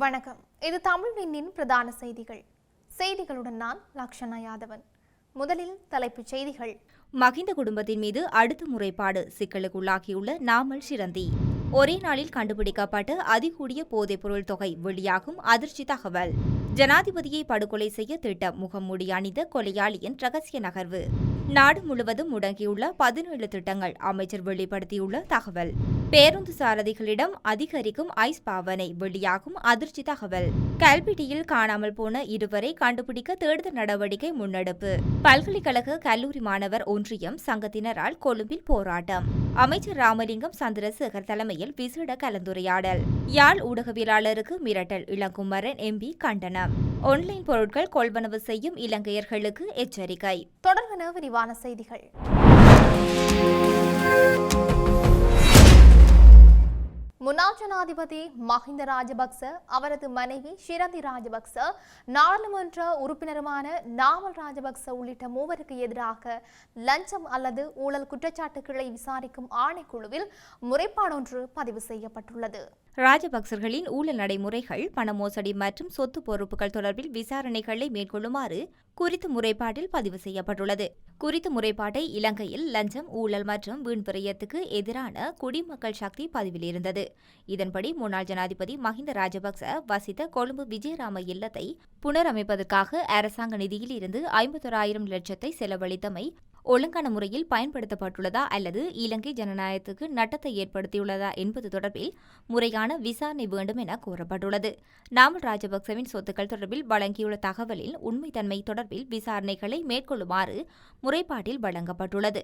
வணக்கம். இது தமிழ் விண்ணின் பிரதான செய்திகள். செய்திகளுடன் நான் லக்ஷனா யாதவன். முதலில் தலைப்புச் செய்திகள். மகிந்த குடும்பத்தின் மீது அடுத்த முறைப்பாடு சிக்கலுக்குள்ளாகியுள்ள நாமல் சிரந்தி. ஒரே நாளில் கண்டுபிடிக்கப்பட்ட அதிகூடிய போதைப்பொருள் தொகை வெளியாகும் அதிர்ச்சி தகவல். ஜனாதிபதியை படுகொலை செய்ய திட்டம் முகமூடி அணிந்த கொலையாளியின் ரகசிய நகர்வு. நாடு முழுவதும் முடங்கியுள்ள பதினேழு திட்டங்கள் அமைச்சர் வெளிப்படுத்தியுள்ள தகவல். பேருந்து சாரதிகளிடம் அதிகரிக்கும் ஐஸ் பாவனை வெளியாகும் அதிர்ச்சி தகவல். கல்பிட்டியில் காணாமல் போன இருவரை கண்டுபிடிக்க தேடுதல் நடவடிக்கை முன்னெடுப்பு. பல்கலைக்கழக கல்லூரி மாணவர் ஒன்றியம் சங்கத்தினரால் கொழும்பில் போராட்டம். அமைச்சர் ராமலிங்கம் சந்திரசேகர் தலைமையில் விசேட கலந்துரையாடல். யாழ் ஊடகவியலாளருக்கு மிரட்டல் இளங்குமரன் எம்பி கண்டனம். ஆன்லைன் பொருட்கள் கொள்வனவு செய்யும் இலங்கையர்களுக்கு எச்சரிக்கை. தொடர் தொடர்பென விரிவான செய்திகள். முன்னாள் ஜனாதிபதி மஹிந்த ராஜபக்ச அவரது மனைவி ஷிரந்தி ராஜபக்ச நாடாளுமன்ற உறுப்பினருமான நாமல் ராஜபக்ச உள்ளிட்ட மூவருக்கு எதிராக லஞ்சம் அல்லது ஊழல் குற்றச்சாட்டுகளை விசாரிக்கும் ஆணைக்குழுவில் முறைப்பாடொன்று பதிவு செய்யப்பட்டுள்ளது. ராஜபக்சர்களின் ஊழல் நடைமுறைகள் பண மோசடி மற்றும் சொத்து பொறுப்புகள் தொடர்பில் விசாரணைகளை மேற்கொள்ளுமாறு குறித்த முறைப்பாட்டில் பதிவு செய்யப்பட்டுள்ளது. குறித்த முறைப்பாட்டை இலங்கையில் லஞ்சம் ஊழல் மற்றும் வீண்பிரயத்துக்கு எதிரான குடிமக்கள் சக்தி பதிவில் இருந்தது. இதன்படி முன்னாள் ஜனாதிபதி மஹிந்த ராஜபக்ச வசித்த கொழும்பு விஜயராம இல்லத்தை புனரமைப்பதற்காக அரசாங்க நிதியில் இருந்து ஐம்பத்தொராயிரம் லட்சத்தை செலவழித்தமை ஒழுங்கான முறையில் பயன்படுத்தப்பட்டுள்ளதா அல்லது இலங்கை ஜனநாயகத்துக்கு நட்டத்தை ஏற்படுத்தியுள்ளதா என்பது தொடர்பில் முறையான விசாரணை வேண்டும் என கூறப்பட்டுள்ளது. நாமல் ராஜபக்சவின் சொத்துக்கள் தொடர்பில் வழங்கியுள்ள தகவலில் உண்மைத்தன்மை தொடர்பில் விசாரணைகளை மேற்கொள்ளுமாறு முறைப்பாட்டில் வழங்கப்பட்டுள்ளது.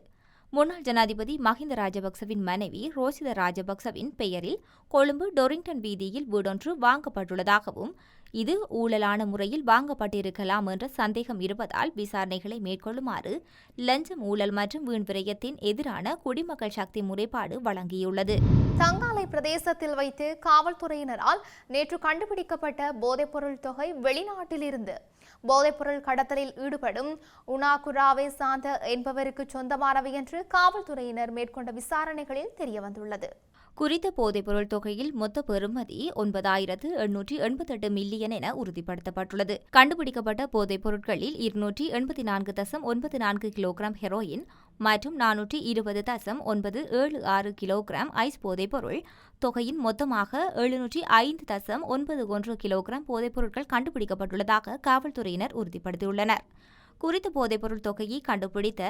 முன்னாள் ஜனாதிபதி மஹிந்த ராஜபக்சவின் மனைவி ரோசித ராஜபக்சவின் பெயரில் கொழும்பு டொரிங்டன் வீதியில் வீடொன்று வாங்கப்பட்டுள்ளதாகவும் இது ஊழலான முறையில் வாங்கப்பட்டிருக்கலாம் என்ற சந்தேகம் இருப்பதால் விசாரணைகளை மேற்கொள்ளுமாறு லஞ்சம் ஊழல் மற்றும் வீண் விரயத்தின் எதிரான குடிமக்கள் சக்தி முறைப்பாடு வழங்கியுள்ளது. தங்காலை பிரதேசத்தில் வைத்து காவல்துறையினரால் நேற்று கண்டுபிடிக்கப்பட்ட போதைப்பொருள் தொகை வெளிநாட்டிலிருந்து போதைப்பொருள் கடத்தலில் ஈடுபடும் உனாகுராவை சாந்த என்பவருக்கு சொந்தமானவை என்று காவல்துறையினர் மேற்கொண்ட விசாரணைகளில் தெரியவந்துள்ளது. குறித்த போதைப்பொருள் தொகையில் மொத்த பெறுமதி ஒன்பதாயிரத்து எண்ணூற்றி எண்பத்தெட்டு மில்லியன் என உறுதிப்படுத்தப்பட்டுள்ளது. கண்டுபிடிக்கப்பட்ட போதைப் பொருட்களில் இருநூற்றி எண்பத்தி நான்கு தசம் ஒன்பது நான்கு கிலோகிராம் ஹெரோயின் மற்றும் நானூற்றி இருபது தசம் ஒன்பது ஏழு ஆறு கிலோகிராம் ஐஸ் போதைப்பொருள். தொகையின் மொத்தமாக எழுநூற்றி ஐந்து தசம் ஒன்பது ஒன்று கிலோகிராம் போதைப்பொருட்கள் கண்டுபிடிக்கப்பட்டுள்ளதாக காவல்துறையினர் உறுதிப்படுத்தியுள்ளனர். குறித்த போதைப்பொருள் தொகையை கண்டுபிடித்த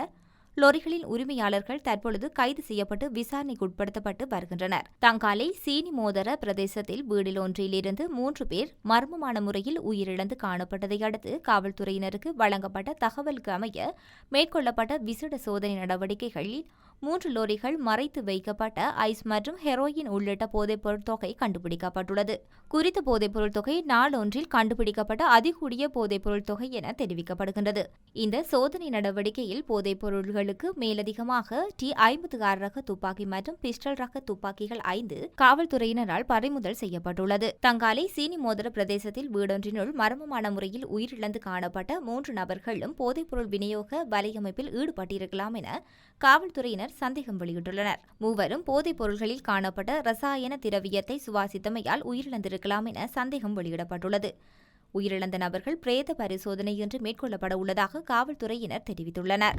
லொரிகளின் உரிமையாளர்கள் தற்பொழுது கைது செய்யப்பட்டு விசாரணைக்கு உட்படுத்தப்பட்டு வருகின்றனர். தங்காலை சீனி மோதர பிரதேசத்தில் வீடில் ஒன்றிலிருந்து மூன்று பேர் மர்மமான முறையில் உயிரிழந்து காணப்பட்டதை அடுத்து காவல்துறையினருக்கு வழங்கப்பட்ட தகவலுக்கு அமைய மேற்கொள்ளப்பட்ட விசேட சோதனை நடவடிக்கைகளில் மூன்று லோரிகள் மறைத்து வைக்கப்பட்ட ஐஸ் மற்றும் ஹெரோயின் உள்ளிட்ட போதைப்பொருள் தொகை கண்டுபிடிக்கப்பட்டுள்ளது. குறித்த போதைப்பொருள் தொகை நாளொன்றில் கண்டுபிடிக்கப்பட்ட அதிகூடிய போதைப்பொருள் தொகை என தெரிவிக்கப்படுகின்றது. இந்த சோதனை நடவடிக்கையில் போதைப்பொருள்களுக்கு மேலதிகமாக டி ஐம்பத்து ஆறு ரக துப்பாக்கி மற்றும் பிஸ்டல் ரக துப்பாக்கிகள் ஐந்து காவல்துறையினரால் பறிமுதல் செய்யப்பட்டுள்ளது. தங்காலை சீனி மோதிர பிரதேசத்தில் வீடொன்றினுள் மர்மமான முறையில் உயிரிழந்து காணப்பட்ட மூன்று நபர்களும் போதைப்பொருள் விநியோக வலையமைப்பில் ஈடுபட்டிருக்கலாம் என காவல்துறையினர் சந்தேகம் வெளியிட்டுள்ளனர். மூவரும் போதைப் பொருள்களில் காணப்பட்ட ரசாயன திரவியத்தை சுவாசித்தமையால் உயிரிழந்திருக்கலாம் என சந்தேகம் வெளியிடப்பட்டுள்ளது. உயிரிழந்த நபர்கள் பிரேத பரிசோதனை இன்று மேற்கொள்ளப்பட உள்ளதாக காவல்துறையினர் தெரிவித்துள்ளனர்.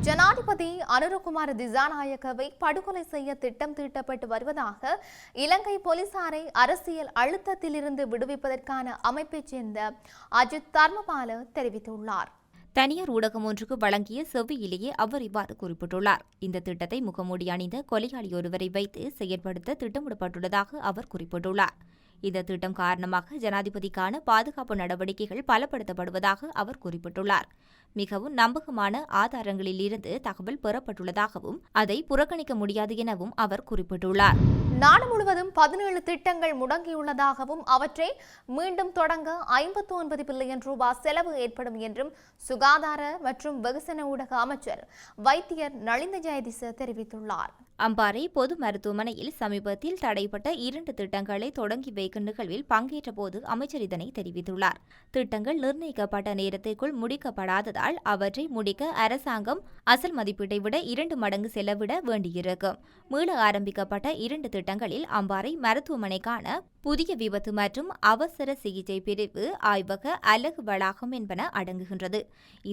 ஜனாதிபதி அனுரகுமார் திசாநாயக்கவை படுகொலை செய்ய திட்டம் தீட்டப்பட்டு வருவதாக இலங்கை போலீசாரை அரசியல் அழுத்தத்திலிருந்து விடுவிப்பதற்கான அமைப்பைச் சேர்ந்த அஜித் தர்மபால தெரிவித்துள்ளார். தனியார் ஊடகம் ஒன்றுக்கு வழங்கிய செவ்வியிலேயே அவர் இவ்வாறு குறிப்பிட்டுள்ளார். இந்த திட்டத்தை முகமூடி அணிந்த கொலையாளி ஒருவரை வைத்து செயற்படுத்த திட்டமிடப்பட்டுள்ளதாக அவர் குறிப்பிட்டுள்ளார். இந்த திட்டம் காரணமாக ஜனாதிபதிக்கான பாதுகாப்பு நடவடிக்கைகள் பலப்படுத்தப்படுவதாக அவர் குறிப்பிட்டுள்ளார். மிகவும் நம்பகமான ஆதாரங்களிலிருந்து தகவல் பெறப்பட்டுள்ளதாகவும் அதை புறக்கணிக்க முடியாது எனவும் அவர் குறிப்பிட்டுள்ளார். நாடு முழுவதும் பதினேழு திட்டங்கள் முடங்கியுள்ளதாகவும் அவற்றை மீண்டும் தொடங்க ஐம்பத்தி ஒன்பது பில்லியன் ரூபாய் செலவு ஏற்படும் என்றும் சுகாதார மற்றும் வெகுசன ஊடக அமைச்சர் வைத்தியர் நளிந்த ஜெயதிச தெரிவித்துள்ளார். அம்பாறை பொது மருத்துவமனையில் சமீபத்தில் தடைப்பட்ட இரண்டு திட்டங்களை தொடங்கி வைக்கும் நிகழ்வில் பங்கேற்ற போது அமைச்சர் இதனை தெரிவித்துள்ளார். திட்டங்கள் நிர்ணயிக்கப்பட்ட நேரத்திற்குள் முடிக்கப்படாததால் அவற்றை முடிக்க அரசாங்கம் அசல் மதிப்பீட்டை விட இரண்டு மடங்கு செலவிட வேண்டியிருக்கும். மீள ஆரம்பிக்கப்பட்ட இரண்டு திட்டங்களில் அம்பாறை மருத்துவமனைக்கான புதிய விபத்து மற்றும் அவசர சிகிச்சை பிரிவு ஆய்வக அலகு வளாகம் என்பன அடங்குகின்றது.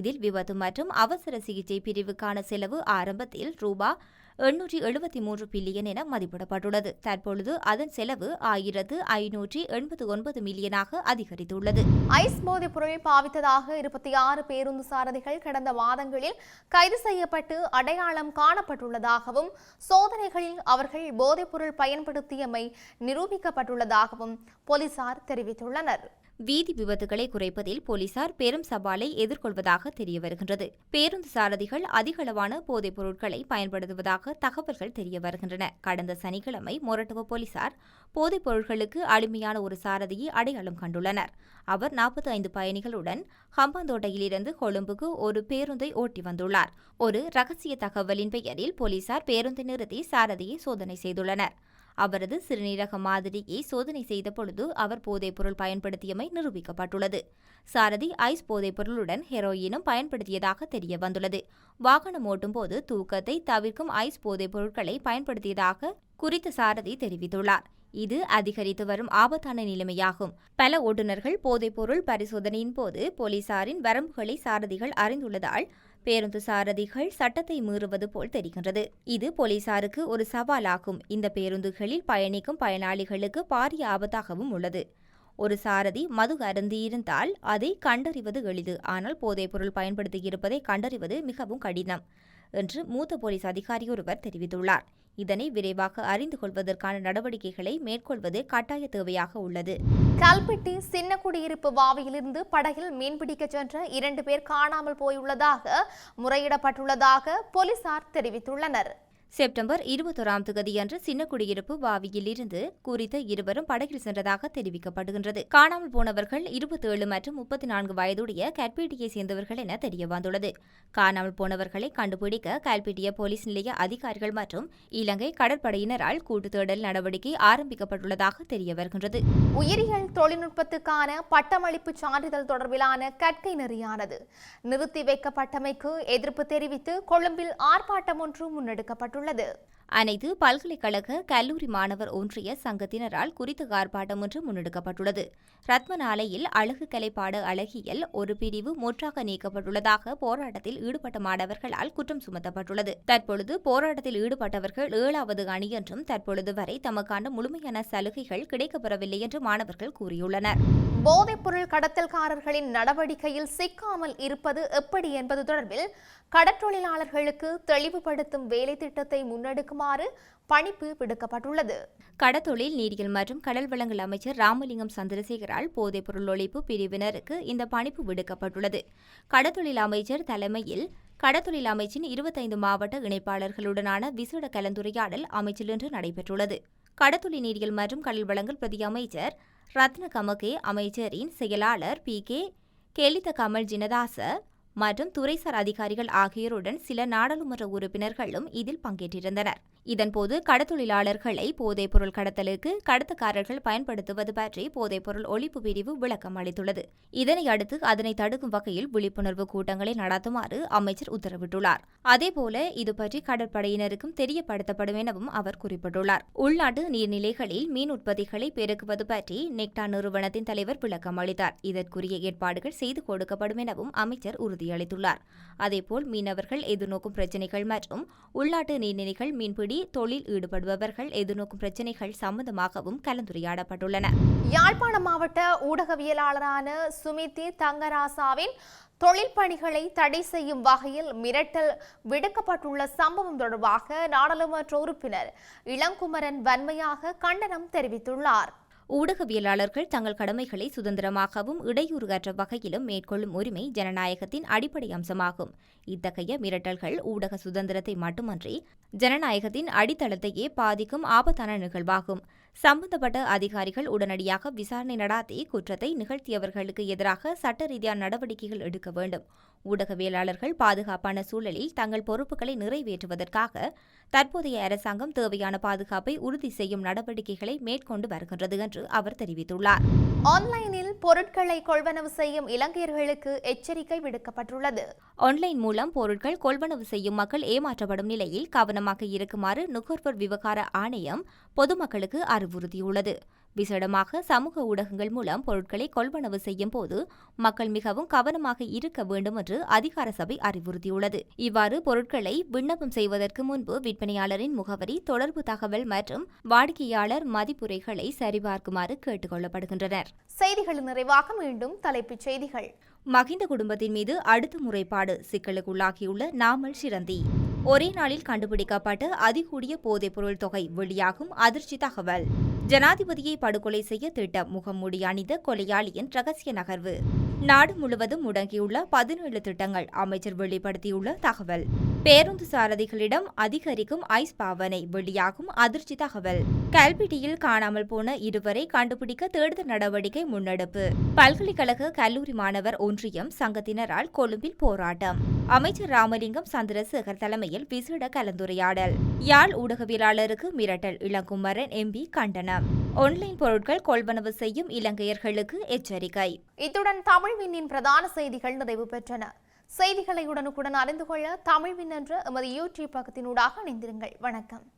இதில் விபத்து மற்றும் அவசர சிகிச்சை பிரிவுக்கான செலவு ஆரம்பத்தில் ரூபா எண்ணூற்றி எழுபத்தி மூன்று பில்லியன் என மதிப்பிடப்பட்டுள்ளது. தற்பொழுது அதன் செலவு ஆயிரத்து ஐநூற்றி எண்பத்து ஒன்பது மில்லியனாக அதிகரித்துள்ளது. ஐஸ் போதைப் பொருள் பாவித்ததாக இருபத்தி ஆறு பேருந்து சாரதிகள் கடந்த மாதங்களில் கைது செய்யப்பட்டு அடையாளம் காணப்பட்டுள்ளதாகவும் சோதனைகளில் அவர்கள் போதைப்பொருள் பயன்படுத்தியமை நிரூபிக்கப்பட்டுள்ளதாகவும் போலீசார் தெரிவித்துள்ளனர். வீதி விபத்துகளை குறைப்பதில் போலீசார் பெரும் சவாலை எதிர்கொள்வதாக தெரிய வருகின்றது பேருந்து சாரதிகள் அதிகளவான போதைப் பொருட்களை பயன்படுத்துவதாக தகவல்கள் தெரியவருகின்றன. கடந்த சனிக்கிழமை மொரட்டுவ போலீசார் போதைப் பொருட்களுக்கு அடிமையான ஒரு சாரதியை அடையாளம் கண்டுள்ளனர். அவர் நாற்பத்தி ஐந்து பயணிகளுடன் ஹம்பாந்தோட்டையிலிருந்து கொழும்புக்கு ஒரு பேருந்தை ஓட்டி வந்துள்ளார். ஒரு ரகசிய தகவலின் பெயரில் போலீசார் பேருந்தை நிறுத்தி சாரதியை சோதனை செய்துள்ளனர். அவரது சிறுநீரக மாதிரியை சோதனை செய்த பொழுது அவர் போதைப்பொருள் பயன்படுத்தியமை நிரூபிக்கப்பட்டுள்ளது. சாரதி ஐஸ் போதைப்பொருளுடன் ஹெரோயினும் பயன்படுத்தியதாக தெரிய வந்துள்ளது. வாகனம் ஓட்டும்போது தூக்கத்தை தவிர்க்கும் ஐஸ் போதைப்பொருட்களை பயன்படுத்தியதாக குறித்த சாரதி தெரிவித்துள்ளார். இது அதிகரித்து வரும் ஆபத்தான நிலைமையாகும். பல ஓட்டுநர்கள் போதைப்பொருள் பரிசோதனையின் போது போலீசாரின் வரம்புகளை சாரதிகள் அறிந்துள்ளதால் பேருந்து சாரதிகள் சட்டத்தை மீறுவது போல் தெரிகின்றது. இது போலீசாருக்கு ஒரு சவாலாகும். இந்த பேருந்துகளில் பயணிக்கும் பயனாளிகளுக்கு பாரிய ஆபத்தாகவும் உள்ளது. ஒரு சாரதி மது அருந்தியிருந்தால் அதை கண்டறிவது எளிது. ஆனால் போதைப்பொருள் பயன்படுத்தியிருப்பதை கண்டறிவது மிகவும் கடினம். என்று மூத்த போலீஸ் அதிகாரி ஒருவர் தெரிவித்துள்ளார். இதனை விரைவாக அறிந்து கொள்வதற்கான நடவடிக்கைகளை மேற்கொள்வது கட்டாய தேவையாக உள்ளது. கல்பட்டி சின்ன குடியிருப்பு வாவியிலிருந்து படகில் மீன்பிடிக்க சென்ற இரண்டு பேர் காணாமல் போயுள்ளதாக முறையிடப்பட்டுள்ளதாக போலீசார் தெரிவித்துள்ளனர். செப்டம்பர் இருபத்தொராம் தேதியன்று சின்ன குடியிருப்பு வாவியில் இருந்து குறித்த இருவரும் படகில் சென்றதாக தெரிவிக்கப்படுகின்றது. காணாமல் போனவர்கள் இருபத்தேழு மற்றும் முப்பத்தி நான்கு வயதுடைய கல்பீட்டியை சேர்ந்தவர்கள் என தெரிய வந்துள்ளது காணாமல் போனவர்களை கண்டுபிடிக்க கல்பீட்டிய போலீஸ் நிலைய அதிகாரிகள் மற்றும் இலங்கை கடற்படையினரால் கூட்டு தேடல் நடவடிக்கை ஆரம்பிக்கப்பட்டுள்ளதாக தெரிய வருகின்றது உயிரியல் தொழில்நுட்பத்துக்கான பட்டமளிப்பு சான்றிதழ் தொடர்பிலான கற்கை நெறியானது. நிறுத்தி வைக்கப்பட்டமைக்கு எதிர்ப்பு தெரிவித்து கொழும்பில் ஆர்ப்பாட்டம் ஒன்று முன்னெடுக்கப்பட்டுள்ளது. வழங்கப்பட்டுள்ளது அனைத்து பல்கலைக்கழக கல்லூரி மாணவர் ஒன்றிய சங்கத்தினரால் குறித்த ஆர்ப்பாட்டம் ஒன்று முன்னெடுக்கப்பட்டுள்ளது. ரத்மனாலையில் அழகு கலைப்பாட அழகியல் ஒரு பிரிவு முற்றாக நீக்கப்பட்டுள்ளதாக போராட்டத்தில் ஈடுபட்ட மாணவர்களால் குற்றம் சுமத்தப்பட்டுள்ளது. தற்பொழுது போராட்டத்தில் ஈடுபட்டவர்கள் ஏழாவது அணி என்றும் தற்பொழுது வரை தமக்கான முழுமையான சலுகைகள் கிடைக்கப்பெறவில்லை என்று மாணவர்கள் கூறியுள்ளனர். போதைப்பொருள் கடத்தல்காரர்களின் நடவடிக்கையில் சிக்காமல் இருப்பது எப்படி என்பது தொடர்பில் கடற்றொழிலாளர்களுக்கு தெளிவுபடுத்தும் வேலை திட்டத்தை முன்னெடுக்கும் வழங்குமாறு பணிப்பு விடுக்கப்பட்டுள்ளது. கடத்தொழில் நீரியல் மற்றும் கடல் வளங்கள் அமைச்சர் ராமலிங்கம் சந்திரசேகரால் போதைப்பொருள் ஒழிப்பு பிரிவினருக்கு இந்த பணிப்பு விடுக்கப்பட்டுள்ளது. கடத்தொழில் அமைச்சர் தலைமையில் கடத்தொழில் அமைச்சின் இருபத்தைந்து மாவட்ட இணைப்பாளர்களுடனான விசேட கலந்துரையாடல் அமைச்சில் இன்று நடைபெற்றுள்ளது. கடத்தொழில் நீரியல் மற்றும் கடல் வளங்கள் பிரதி அமைச்சர் ரத்ன கமகே அமைச்சரின் செயலாளர் பி கே கெலித கமல் ஜினதாச மற்றும் துறைசார் அதிகாரிகள் ஆகியோருடன் சில நாடாளுமன்ற உறுப்பினர்களும் இதில் பங்கேற்றிருந்தனர். இதன்போது கடத்தொழிலாளர்களை போதைப்பொருள் கடத்தலுக்கு கடத்தக்காரர்கள் பயன்படுத்துவது பற்றி போதைப்பொருள் ஒழிப்பு பிரிவு விளக்கம் அளித்துள்ளது. இதனை அடுத்து அதனை தடுக்கும் வகையில் விழிப்புணர்வு கூட்டங்களை நடத்துமாறு அமைச்சர் உத்தரவிட்டுள்ளார். அதேபோல இதுபற்றி கடற்படையினருக்கும் தெரியப்படுத்தப்படும் எனவும் அவர் குறிப்பிட்டுள்ளார். உள்நாட்டு நீர்நிலைகளில் மீன் உற்பத்திகளை பெருக்குவது பற்றி நெக்டா நிறுவனத்தின் தலைவர் விளக்கம் அளித்தார். இதற்குரிய ஏற்பாடுகள் செய்து கொடுக்கப்படும் எனவும் அமைச்சர் உறுதியளித்துள்ளார் அதேபோல் மீனவர்கள் எதிர்நோக்கும் பிரச்சினைகள் மற்றும் உள்நாட்டு நீர்நிலைகள் மீன்பிடி தொழில் ஈடுபடுபவர்கள் எதிர்நோக்கும் பிரச்சினைகள் சம்பந்தமாகவும் கலந்துரையாடப்பட்டுள்ளன. யாழ்ப்பாண மாவட்ட ஊடகவியலாளரான சுமிதி தங்கராசாவின் தொழில் பணிகளை தடை செய்யும் வகையில் மிரட்டல் விடுக்கப்பட்டுள்ள சம்பவம் தொடர்பாக நாடாளுமன்ற உறுப்பினர் இளங்குமரன் வன்மையாக கண்டனம் தெரிவித்துள்ளார். ஊடகவியலாளர்கள் தங்கள் கடமைகளை சுதந்திரமாகவும் இடையூறுகற்ற வகையிலும் மேற்கொள்ளும் உரிமை ஜனநாயகத்தின் அடிப்படை அம்சமாகும். இத்தகைய மிரட்டல்கள் ஊடக சுதந்திரத்தை மட்டுமன்றி ஜனநாயகத்தின் அடித்தளத்தையே பாதிக்கும் ஆபத்தான நிகழ்வாகும். சம்பந்தப்பட்ட அதிகாரிகள் உடனடியாக விசாரணை நடாத்தி குற்றத்தை நிகழ்த்தியவர்களுக்கு எதிராக சட்ட ரீதியான நடவடிக்கைகள் எடுக்க வேண்டும். ஊடகவியலாளர்கள் பாதுகாப்பான சூழலில் தங்கள் பொறுப்புகளை நிறைவேற்றுவதற்காக தற்போதைய அரசாங்கம் தேவையான பாதுகாப்பை உறுதி செய்யும் நடவடிக்கைகளை மேற்கொண்டு வருகின்றது என்று அவர் தெரிவித்துள்ளார். ஆன்லைனில் பொருட்களை கொள்வனவு செய்யும் இலங்கையர்களுக்கு எச்சரிக்கை விடுக்கப்பட்டுள்ளது. ஆன்லைன் மூலம் பொருட்கள் கொள்வனவு செய்யும் மக்கள் ஏமாற்றப்படும் நிலையில் கவனமாக இருக்குமாறு நுகர்வோர் விவகார ஆணையம் பொதுமக்களுக்கு அறிவுறுத்தியுள்ளது. விசேடமாக சமூக ஊடகங்கள் மூலம் பொருட்களை கொள்வனவு செய்யும் போது மக்கள் மிகவும் கவனமாக இருக்க வேண்டும் என்று அதிகார சபை அறிவுறுத்தியுள்ளது. இவ்வாறு பொருட்களை விண்ணப்பம் செய்வதற்கு முன்பு விற்பனையாளரின் முகவரி தொடர்பு தகவல் மற்றும் வாடிக்கையாளர் மதிப்புரைகளை சரிபார்க்குமாறு கேட்டுக் கொள்ளப்படுகின்றனர். செய்திகளின் நிறைவாக மீண்டும் தலைப்புச் செய்திகள். மகிந்த குடும்பத்தின் மீது அடுத்த முறைப்பாடு சிக்கலுக்குள்ளாகியுள்ள நாமல் சிரந்தி. ஒரே நாளில் கண்டுபிடிக்கப்பட்ட அதிகூடிய போதைப்பொருள் தொகை வெளியாகும் அதிர்ச்சி தகவல். ஜனாதிபதியை படுகொலை செய்ய திட்டம் முகமூடி அணிந்த கொலையாளியின் ரகசிய நகர்வு. நாடு முழுவதும் முடங்கியுள்ள பதினேழு திட்டங்கள் அமைச்சர் வெளிப்படுத்தியுள்ள தகவல். பேருந்து சாரதிகளிடம் அதிகரிக்கும் ஐஸ் பாவனை வெளியாகும் அதிர்ச்சி தகவல். கல்பிட்டியில் காணாமல் போன இருவரை கண்டுபிடிக்க தேடுதல் நடவடிக்கை முன்னெடுப்பு. பல்கலைக்கழக கல்லூரி மாணவர் ஒன்றியம் சங்கத்தினரால் கொழும்பில் போராட்டம். அமைச்சர் ராமலிங்கம் சந்திரசேகர் தலைமையில் விசேட கலந்துரையாடல். யாழ் ஊடகவியலாளருக்கு மிரட்டல் இளங்குமரன் எம்பி கண்டனம். ஆன்லைன் பொருட்கள் கொள்வனவு செய்யும் இலங்கையர்களுக்கு எச்சரிக்கை. இத்துடன் தமிழ் விண்ணின் பிரதான செய்திகள் நிறைவு பெற்றன. செய்திகளை உடனுக்குடன் அறிந்து கொள்ள தமிழ் விண் என்ற எமது யூடியூப் பக்கத்தினூடாக இணைந்திருங்கள். வணக்கம்.